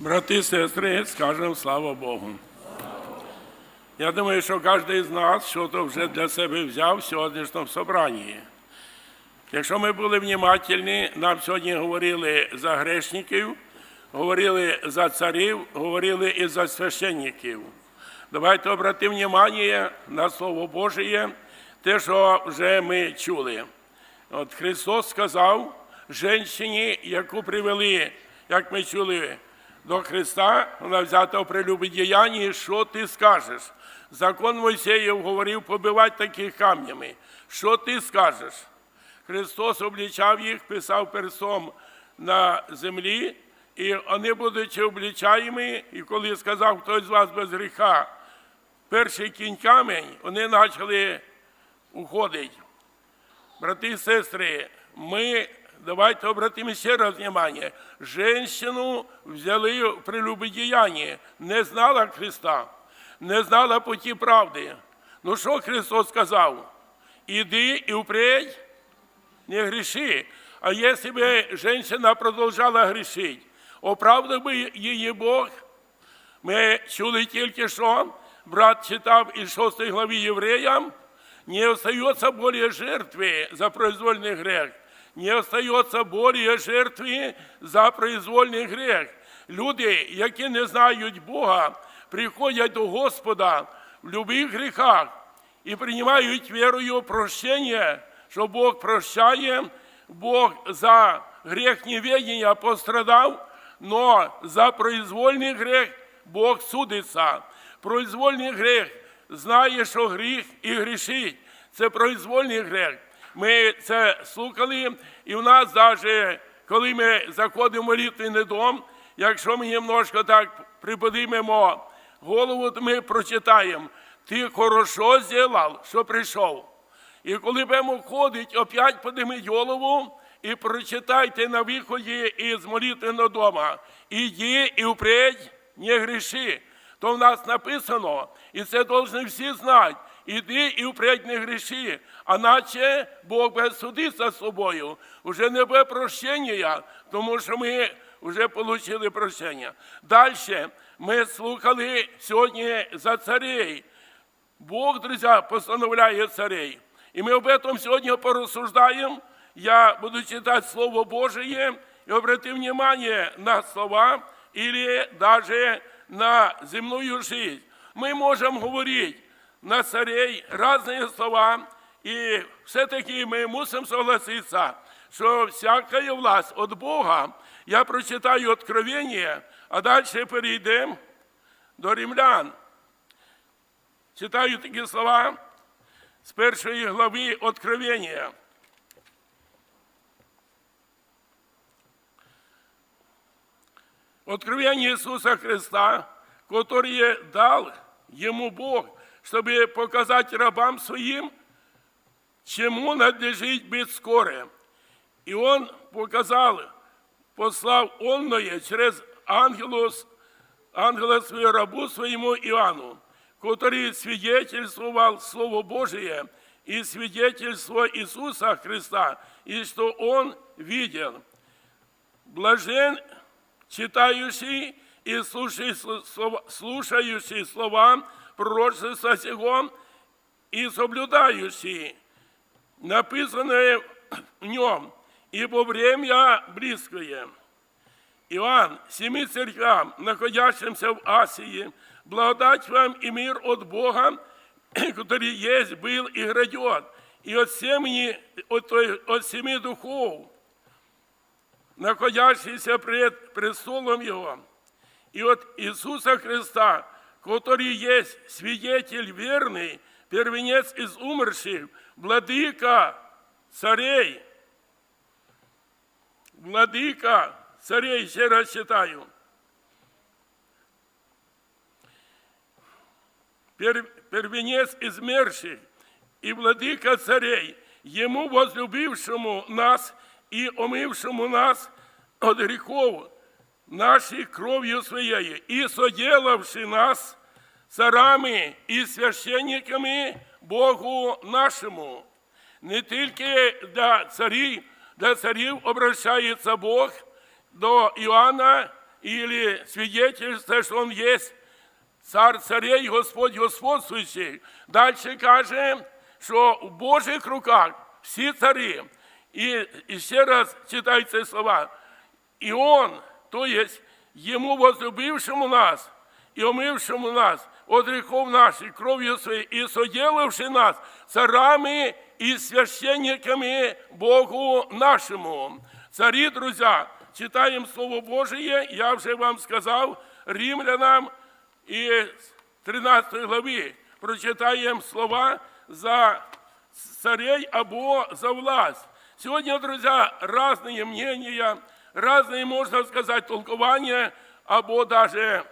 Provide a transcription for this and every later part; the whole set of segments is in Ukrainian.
Брати і сестри, скажемо слава Богу. Я думаю, що кожен з нас щось вже для себе взяв в сьогоднішньому собранні. Якщо ми були внімательні, нам сьогодні говорили за грешників, говорили за царів, говорили і за священників. Давайте обратимо увагу на Слово Божє, те, що вже ми чули. От Христос сказав жінці, яку привели, як ми чули, до Христа, вона взята в прелюбодіянні, що ти скажеш? Закон Мойсеєв говорив побивати таких камнями. Що ти скажеш? Христос облічав їх, писав персом на землі, і вони, будучи облічаємі, і коли сказав хтось з вас без гріха, перший кінь камінь, вони почали уходити. Брати і сестри, ми давайте обратимо ще раз внимание. Женщину взяли в прелюбодіянні, не знала Христа, не знала путі правди. Ну що Христос сказав? Іди і впредь, не гріши. А якщо би жінка продовжала грішити, оправдав би її Бог, ми чули тільки що, брат читав із 6 главі Євреям, не остается более жертвы за произвольный грех, не остается более жертви за произвольний грех. Люди, які не знають Бога, приходять до Господа в любих гріхах і приймають вірою прощення, що Бог прощає, Бог за грех неведения пострадав, но за произвольний грех Бог судиться. Произвольний грех знає, що гріх і грішить. Це произвольний грех. Ми це слухали, і в нас навіть, коли ми заходимо в молитвенний дом, якщо ми немножко так приподимемо голову, то ми прочитаємо, ти хорошо зробив, що прийшов. І коли будемо ходити, опять подиміть голову і прочитайте на виході із молитвеного дома. Іди і впредь не гріши. То в нас написано, і це повинні всі знати. Іди і впредь не гріши, а наче Бог буде судитися з собою. Уже не буде прощення, тому що ми вже отримали прощення. Далі ми слухали сьогодні за царей. Бог, друзі, постановляє царей. І ми об этом сьогодні порозсуждаємо. Я буду читати Слово Божие і обрати внимание на слова или даже на земную жизнь. Мы можем говорить на царей разные слова, и все-таки мы мусим согласиться, что всякая власть от Бога, я прочитаю Откровение, а дальше перейдем до римлян. Читаю такі слова з першої глави Откровення. Откровение Иисуса Христа, которое дал Ему Бог, чтобы показать рабам своим, чему надлежит быть скоро. И Он показал, послав онное через ангелу, ангела своего рабу своему Иоанну, который свидетельствовал Слово Божие и свидетельство Иисуса Христа, и что Он видел. Блажен читающий и слушающий слова, слушающий слова пророчества сего и соблюдающий написанное в нем, ибо время близкое. Иоанн, семи церквям, находящимся в Асии, благодать вам и мир от Бога, который есть, был и грядет, и от семени, от, от семи духов, находящийся пред престолом Его, и от Иисуса Христа, который есть свидетель верный, первенец из умерших, владыка царей, владыка царей, ще раз читаю. Пер- Первенец из мерших и владыка царей, ему возлюбившему нас и омывшему нас от грехов наших кровью своей, и соделавший нас царами и священниками Богу нашему. Не тільки для царів, для царів обращається Бог до Іоанна или свидетельство, что Он есть цар царей, Господь господствующий. Дальше каже, що в Божих руках всі цари. І, і ще раз читай ці слова. І Он, то есть Ему возлюбившему нас и омывшему нас от грехов наших кровью Своей и соделавши нас царами и священниками Богу нашему. Цари, друзья, читаем Слово Божие, я вже вам сказав, римлянам і 13 главі прочитаємо слова за царей або за власть. Сегодня, друзья, разные мнения, разные, можно сказать, толкования, або даже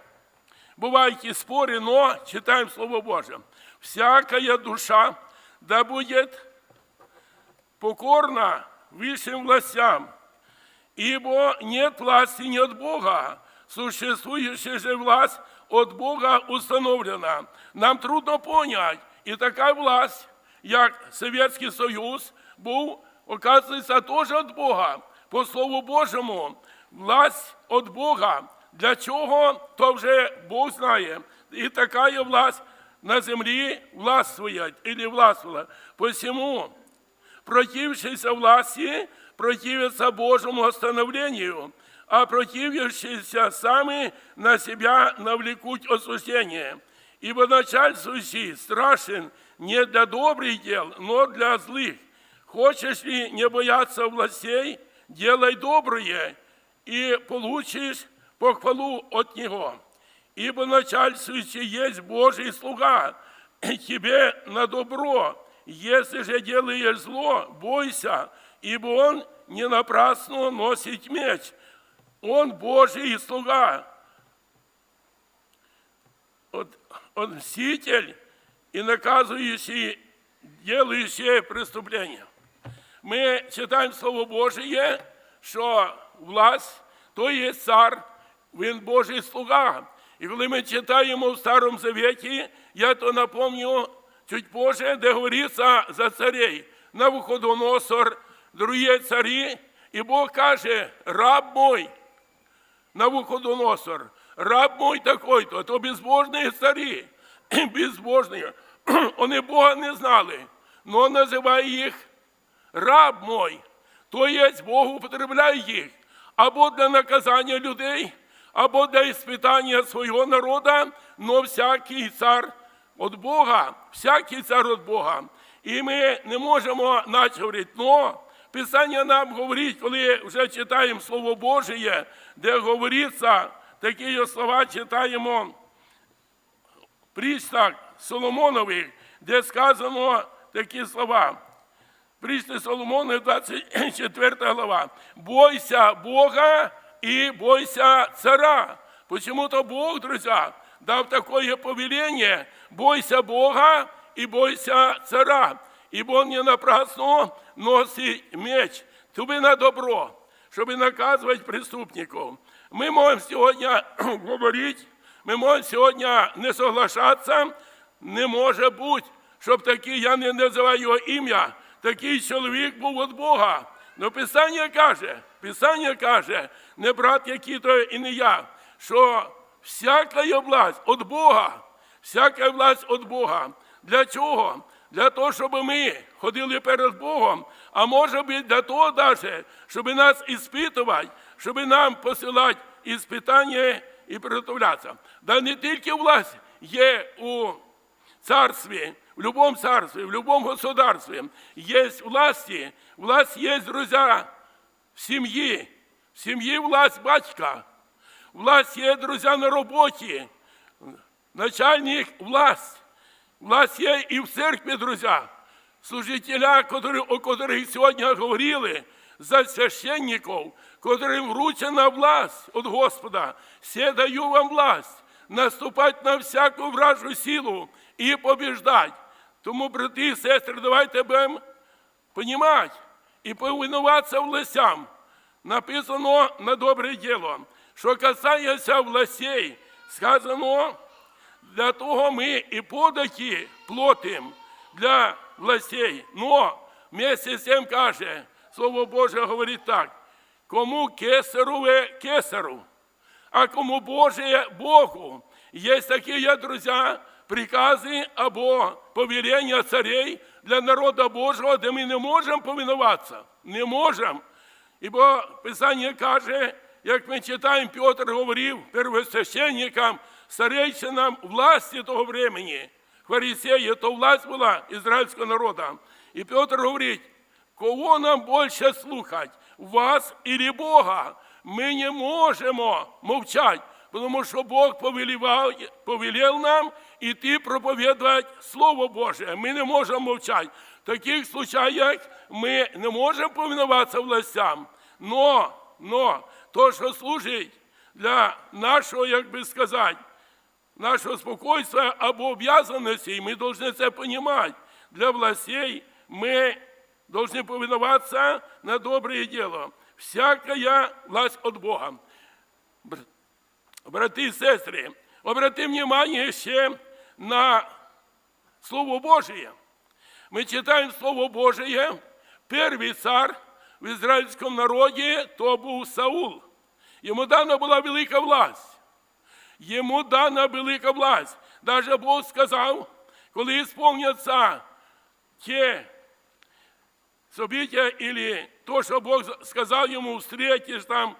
бывают и споры, но читаем Слово Божие. Всякая душа да будет покорна высшим властям, ибо нет власти не от Бога, существующая же власть от Бога установлена. Нам трудно понять, и такая власть, як Советский Союз, був, оказується, теж від Бога. По Слову Божому, власть від Бога. для чого, то вже Бог знає. І така власть на землі властвує, или властвувала. Посему, противившийся власти, противится Божьему остановлению, а противившиеся сами на себя навлекут осуждение. Ибо начальствующий страшен не для добрых дел, но для злых. Хочешь ли не бояться властей, делай доброе, и получишь похвалу от Него. Ибо начальствующий есть Божий слуга, тебе на добро. Если же делаешь зло, бойся, ибо он не напрасно носит меч. Он Божий слуга, от, от мститель и наказующий делающие преступления. Ми читаємо Слово Божє, що власть то є цар, він Божий слуга. І коли ми читаємо в Старому Завіті, я то напомню чуть позже, де говориться за царей. Навуходоносор, другі царі, і Бог каже, раб мой, на Навуходоносор, раб мой такой-то, то безбожні царі, безбожні, вони Бога не знали, но називає їх раб мой, то є Бог употребляє їх або для наказання людей, або для іспитання свого народу, но всякий цар від Бога, всякий цар від Бога. І ми не можемо наче говорити, но Писання нам говорить, коли вже читаємо Слово Божє, де говориться, такі слова читаємо прістах Соломонових, де сказано такі слова. Прісти Соломони, 24 глава. Бойся Бога и бойся цара. Почему-то Бог, друзья, дав такое повеление. Бойся Бога и бойся цара. Ибо он не напрасно носит меч. Тобі на добро, щоб наказувати преступників. Ми можемо сьогодні говорити, ми можемо сьогодні не соглашатися. Не може бути, щоб такий, я не називаю його ім'я, такий чоловік був від Бога. Но Писання каже, Писання каже, не брат який то і не я, що всяка власть від Бога, всяка власть від Бога. Для чого? Для того, щоб ми ходили перед Богом, а може бути для того навіть, щоб нас іспитувати, щоб нам посилати іспитання і приготовлятися. Да не тільки власть є у царстве, в любом царстве, в любом государстве есть власти. Власть есть, друзья, в семье В семье власть батька. Власть есть, друзья, на работе. Начальник – власть. Власть є і в церкві, друзі. Служителя, которые, о которых сьогодні говорили, за священників, которым вручена власть от Господа. Все даю вам власть наступати на всяку вражу силу і побіждати. Тому, брати і сестри, давайте будемо понімати і повинуватися властям. Написано на добре діло. Що касається властей, сказано, для того ми і податі платимо для властей. Но вместе з цим каже, Слово Боже говорить так, кому кесарове кесару, а кому Боже Богу. Есть такие, друзья, прикази або повелення царей для народа Божого, де ми не можемо повинуватися. Не можемо. Ібо Писання каже, як ми читаємо, Петр говорив первосвященникам, старейшинам власті того времени. Фарисеї, то власть була ізраїльського народу. І Петр говорить, кого нам більше слухати, вас или Бога? Ми не можемо мовчати, тому що Бог повелів нам іти проповідувати Слово Боже. Ми не можемо мовчати. В таких случаях ми не можемо повинуватися властям Но, но, то, що служить для нашого, як би сказати, нашего спокойствия або обязанностей, мы должны это понимать. Для властей мы должны повиноваться на доброе дело. Всякая власть от Бога. Бр- Брати і сестри, обратим внимание ще на Слово Божие. Мы читаем Слово Божие. Первый царь в израильском народе то був Саул. Йому дана була велика власть. Йому дана велика власть. Даже Бог сказав, коли сповняться ті события или то, що Бог сказав йому, встретиш там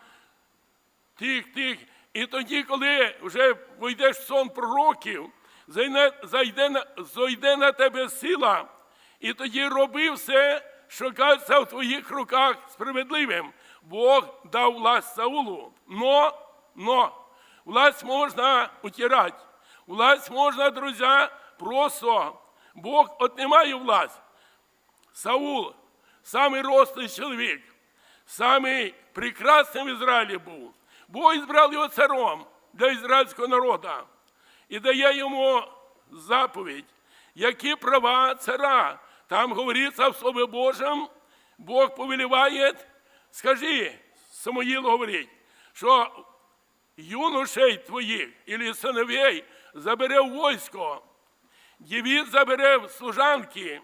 тих, тих. І тоді, коли вже вийдеш в сон пророків, зайде, зайде, зойде на тебе сила, і тоді роби все, що в твоїх руках справедливим. Бог дав власть Саулу. Но, но, власть можна утирати. Власть можна, друзі, просто. Бог отнимає власть. Саул, самий рослий чоловік, самий прекрасний в Ізраїлі був. Бог збрав його царом для ізраїльського народу і дає йому заповідь, які права цара. Там говориться в Слові Божому, Бог повеліває, скажи, Самоїл говорить, що юношей твоїх или сыновей забере в войсько, дівіт забере служанки,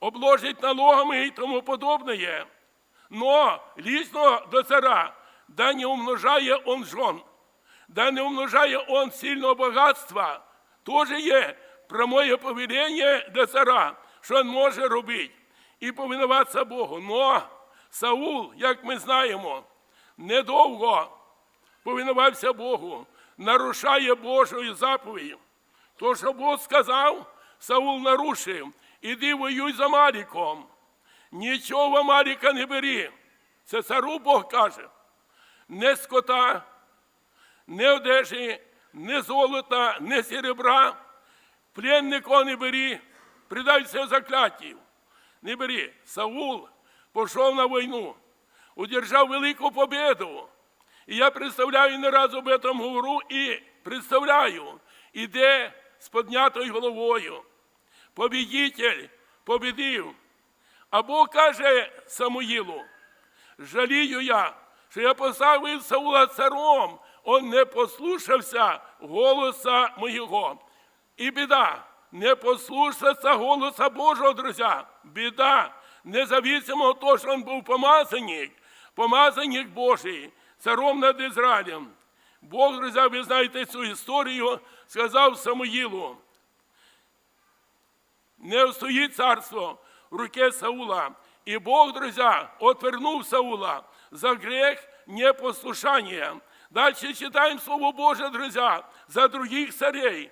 обложить налогами і тому подобне. Но лично до цара, да не умножає он жон, да не умножає он сильного багатства, теж є прямое повелення до цара, що він може робити і повинуватися Богу. Но Саул, як ми знаємо, недовго повинувався Богу, нарушає Божою заповідь. То, що Бог сказав, Саул нарушив. Іди воюй з Амаліком. Нічого в Амаліка не бери. Це цару Бог каже. Не скота, не одежі, не золота, не серебра. Пленника не бери, придайся закляттів. Не бери. Саул пішов на війну, удержав велику победу. І я представляю не раз об этом говорю і представляю, іде з піднятою головою. Побідитель побідив. А Бог каже Самуїлу, жалію я, що я поставив Саула царом, он не послушався голоса моєго. І біда, не послушаться голоса Божого, друзі. Біда, независимо від того, що він був помазаник, помазаник Божий, царом над Ізраїлем. Бог, друзі, ви знаєте цю історію, сказав Самуїлу, не устоїть царство в руке Саула. І Бог, друзья, отвернув Саула за грех непослушания. Дальше читаем Слово Божие, друзья, за других царей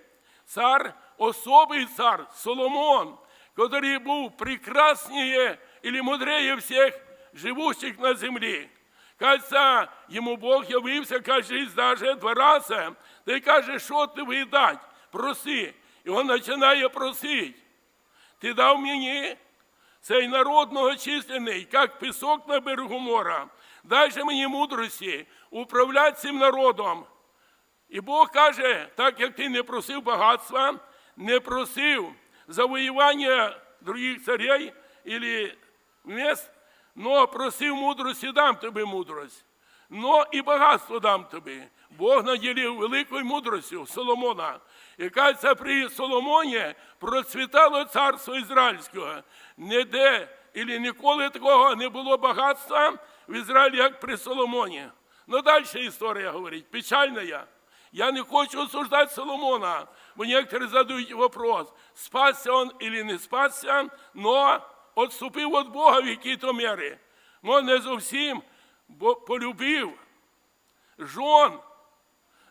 Царь, особый царь, Соломон, который был прекраснее или мудрее всех живущих на земле. Кажется, йому Бог явився, каже, даже два рази. Та й каже, що ти видать? Проси. І він починає просити. Ти дав мені цей народ многочисленний, як пісок на берегу мора. Дай же мені мудрості управляти цим народом. І Бог каже, так як ти не просив багатства, не просив завоювання других царей или мест, но просив мудрості, дам тобі мудрость. Но і багатство дам тобі. Бог наділив великою мудростю Соломона. І кажеться, при Соломоні процвітало царство Ізраїльського. Ніде і ніколи такого не було багатства в Ізраїлі, як при Соломоні. Ну, далі історія говорить, печальна. я. Я не хочу осуждать Соломона, бо некоторые задают вопрос, спасся он или не спасся, но отступив від Бога в які-то міри. Но не зовсім, бо полюбив жон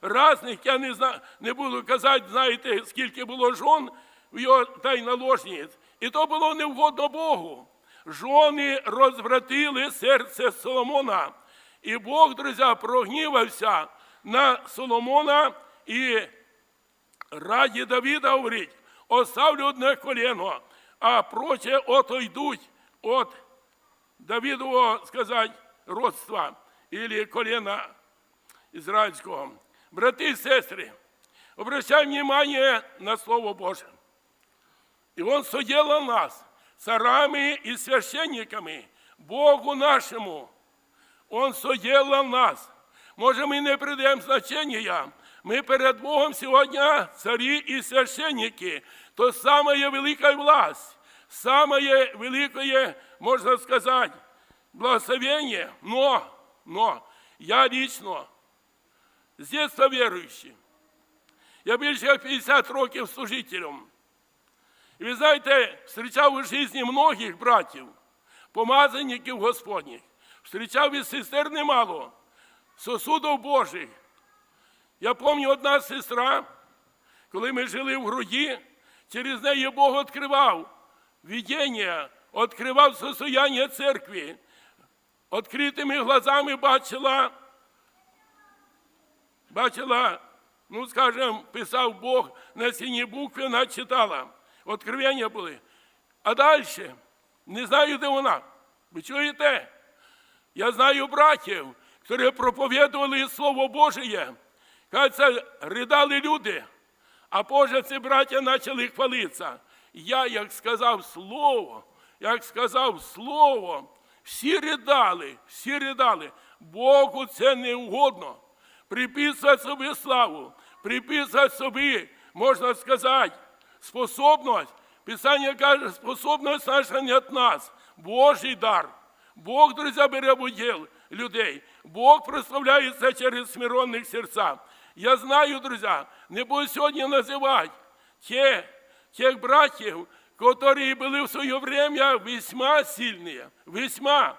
разних, я не знаю, не буду казати, знаєте, скільки було жон в його та й наложниць. І то було невгодно Богу. Жони розвратили серце Соломона. І Бог, друзі, прогнівався на Соломона і раді Давіда говорить, оставлю одне коліно, а проче ото йдуть от Давидового, сказать, родства или колена израильского. Браты и сестры, обращаем внимание на Слово Божие. И Он соделал нас царами и священниками, Богу нашему. Он соделал нас. Може, ми не придаємо значення. Ми перед Богом сьогодні царі і священники. То саме велика власть, саме великое, можна сказати, благословение. Но, но, я лично з детства віруючий. Я більше як 50 років служителем. І ви знаєте, зустрічав у житті многих братів, помазанників Господніх. Встрічав і сестер немало, сосудов Божих. Я пам'ятаю, одна сестра, коли ми жили в груді, через неї Бог відкривав видіння, відкривав состояння церкви. Відкритими глазами бачила, бачила, ну, скажем, писав Бог на синій букві, вона читала. Откровення були. А далі, не знаю, де вона. Ви чуєте? Я знаю братів, які проповідували Слово Божє. Кажеться, ридали люди, а позже ці браття почали хвалитися. Я, як сказав слово, як сказав слово, всі ридали, всі ридали. Богу це не угодно. Приписувати собі славу, приписувати собі, можна сказати, способність. Писання каже, способність наша не від нас, Божий дар. Бог, друзі, бере в уділ людей. Бог прославляється через смиронних серця. Я знаю, друзі, не буду сьогодні називати те, тех братьев, которые были в свое время весьма сильные, весьма.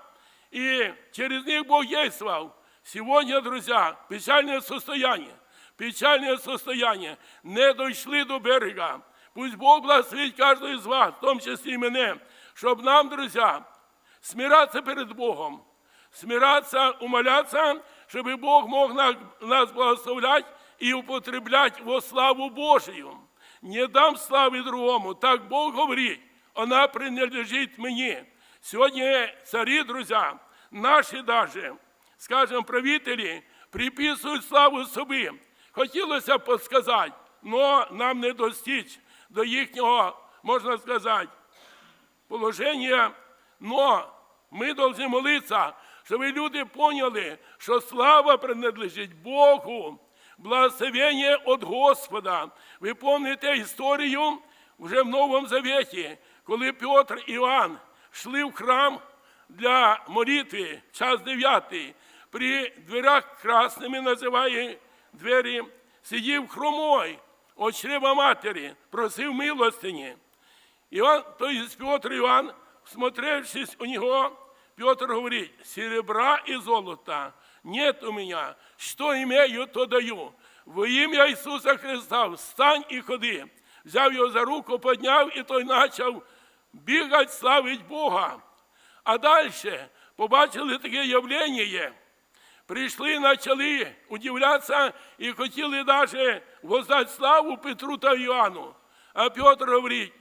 И через них Бог действовал. Сегодня, друзья, печальное состояние, печальное состояние. Не дошли до берега. Пусть Бог благословить каждого из вас, в том числе и мене, щоб нам, друзья, смираться перед Богом, смираться, умоляться, щоб Бог мог нас благословлять и употреблять во славу Божию. Не дам слави другому. Так Бог говорить, вона принадлежить мені. Сьогодні царі, друзі, наші даже, скажем, правителі, приписують славу собі. Хотілося б сказати, але нам не достичь до їхнього, можна сказати, положення, но ми повинні молитися, щоб люди поняли, що слава принадлежить Богу, благословення від Господа. Ви пам'ятаєте історію вже в Новому Завіті, коли Петр і Іван йшли в храм для молитви, час 9, при дверях красними називає двері, сидів хромой, от матері, просив милостині. Иван, то есть Петр Иван, смотревшись у него, Петр говорит, серебра и золота нет у меня, что имею, то даю. Во ім'я Ісуса Христа встань і ходи. Взяв його за руку, підняв і той почав бігати, славить Бога. А далі побачили таке явлення. Прийшли, почали удивлятися і хотіли навіть воздати славу Петру та Іоанну. А Петр говорить,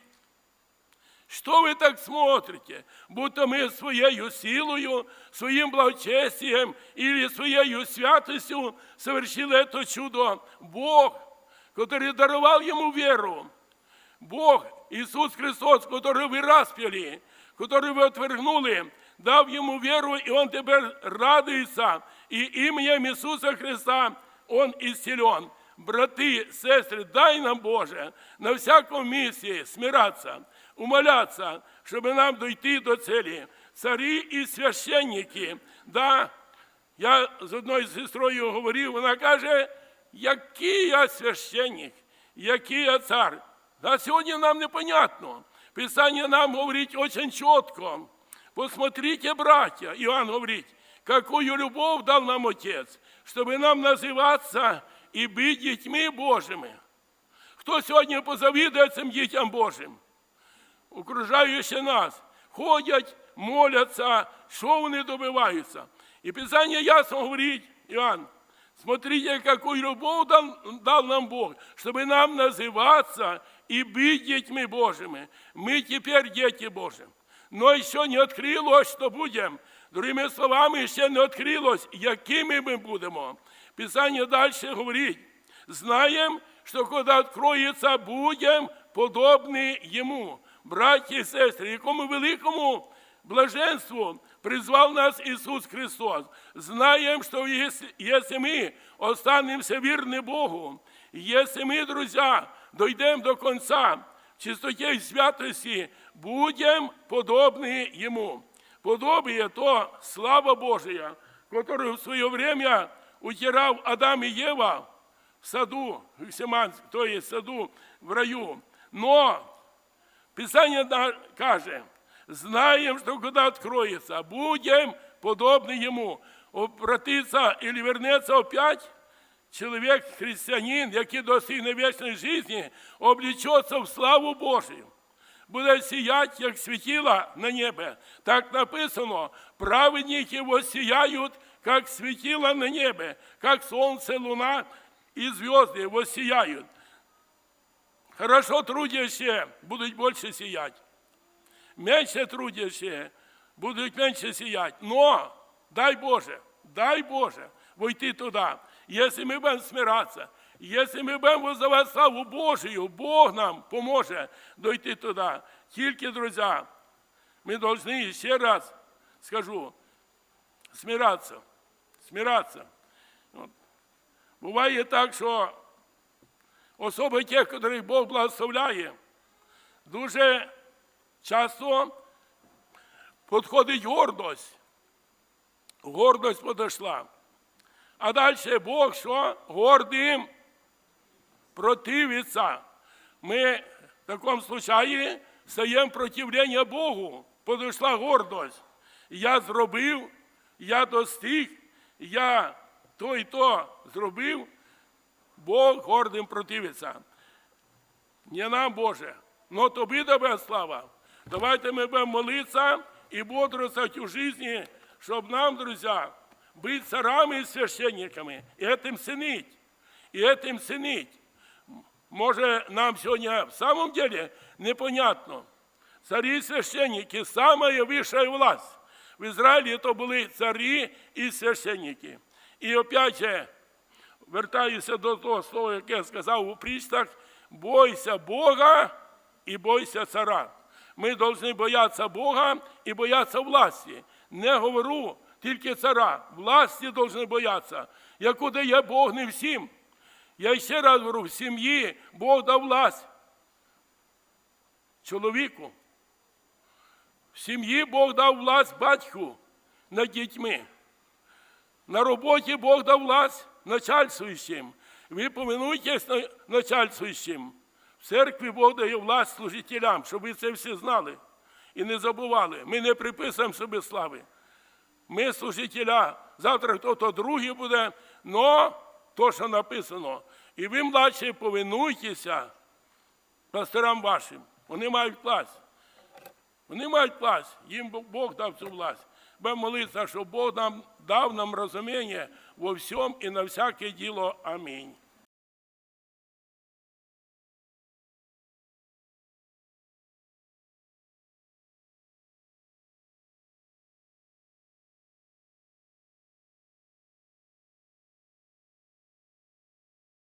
Что вы так смотрите? Будто мы своей силою, своим благочестием или своей святостью совершили это чудо. Бог, который даровал ему веру, Бог, Иисус Христос, который вы распяли, который вы отвергнули, дав ему веру, и он теперь радуется, и именем Иисуса Христа он исцелен. Брати, сестри, дай нам, Боже, на всякому місці смиратися, умолятися, щоб нам дойти до цілі. Царі і священники, да, Я з одною сестрою говорив, вона каже, який я священник, який я цар. А сьогодні нам непонятно. Писание нам говорить очень чітко. Посмотрите, братья, Иоанн говорит, какую любовь дал нам Отец, чтобы нам называться и быть детьми Божьими. Хто сьогодні позавідує цим дітям Божим? окружаючи нас, ходять, моляться, що вони добиваються. І Писання ясно говорить, Иоанн, смотрите, какую любовь дал, дал нам Бог, чтобы нам называться и быть детьми Божьими. Мы теперь дети Божьи. Но еще не открылось, что будем. Другими словами, ще не открылось, якими ми будемо. Писання дальше говорить, знаем, что когда откроется, будем подобны Ему. Браті і сестри, якому великому блаженству призвав нас Ісус Христос. Знаем, что если, если мы останемся вірні Богу, если мы, друзья, дойдем до конца в чистоте и святости, будем подобны Ему. Подобие то слава Божия, которую в свое время утирал Адам и Ева в саду, Гефсиманськ, то есть в саду в раю. Но Писание да- каже, знаем, что когда откроется, будем подобны Ему. Обратиться или вернется опять человек, христианин, який достигне вечної житті, облечется в славу Божию. Буде сіять, як світила на небе. Так написано, праведники воссияют, как светило на небе, как солнце, луна и звезды воссияют. Хорошо трудящие будут больше сиять. Меньше трудящие будут меньше сиять. Но, дай Боже, дай Боже, войти туда. Если мы будем смираться, если мы будем воздавать славу Божию, Бог нам поможет дойти туда. Тільки, друзья, мы должны, еще раз скажу, смираться, смираться. От. Буває так, що особи тих, яких Бог благословляє, дуже часто підходить гордость. Гордость подошла. А далі Бог що? Гордим противиться. Ми в такому случаї стаємо противлення Богу. Подошла гордость. Я зробив, я достиг, я то і то зробив. Бог гордим противиться. Не нам, Боже, но тобі тебе слава. Давайте ми будемо молитися і бодрствовать у житті, щоб нам, друзья, быть царами и священниками, и этим ценить, и этим ценить. Може, нам сьогодні в самом деле непонятно. Царі і священники – самая вища власть. В Ізраїлі то були царі і священники. І опять же, вертаюся до того слова, яке я сказав у прістах, бойся Бога і бойся цара. Ми повинні боятися Бога і боятися власті. Не говорю тільки цара, власті повинні боятися, яку дає Бог не всім. Я ще раз говорю, в сім'ї Бог дав власть чоловіку. В сім'ї Бог дав власть батьку над дітьми. На роботі Бог дав власть начальствующим. Ви повинуйтесь на- начальствующим. В церкві Бог дає власть служителям, щоб ви це всі знали і не забували. Ми не приписуємо собі слави. Ми служителя, завтра хто-то другий буде, но то, що написано. І ви, младші, повинуйтеся пасторам вашим. Вони мають власть. Вони мають власть, їм Бог дав цю власть. Будемо молиться, чтобы Бог нам дав нам розуміння во всьому і на всяке діло. Амінь.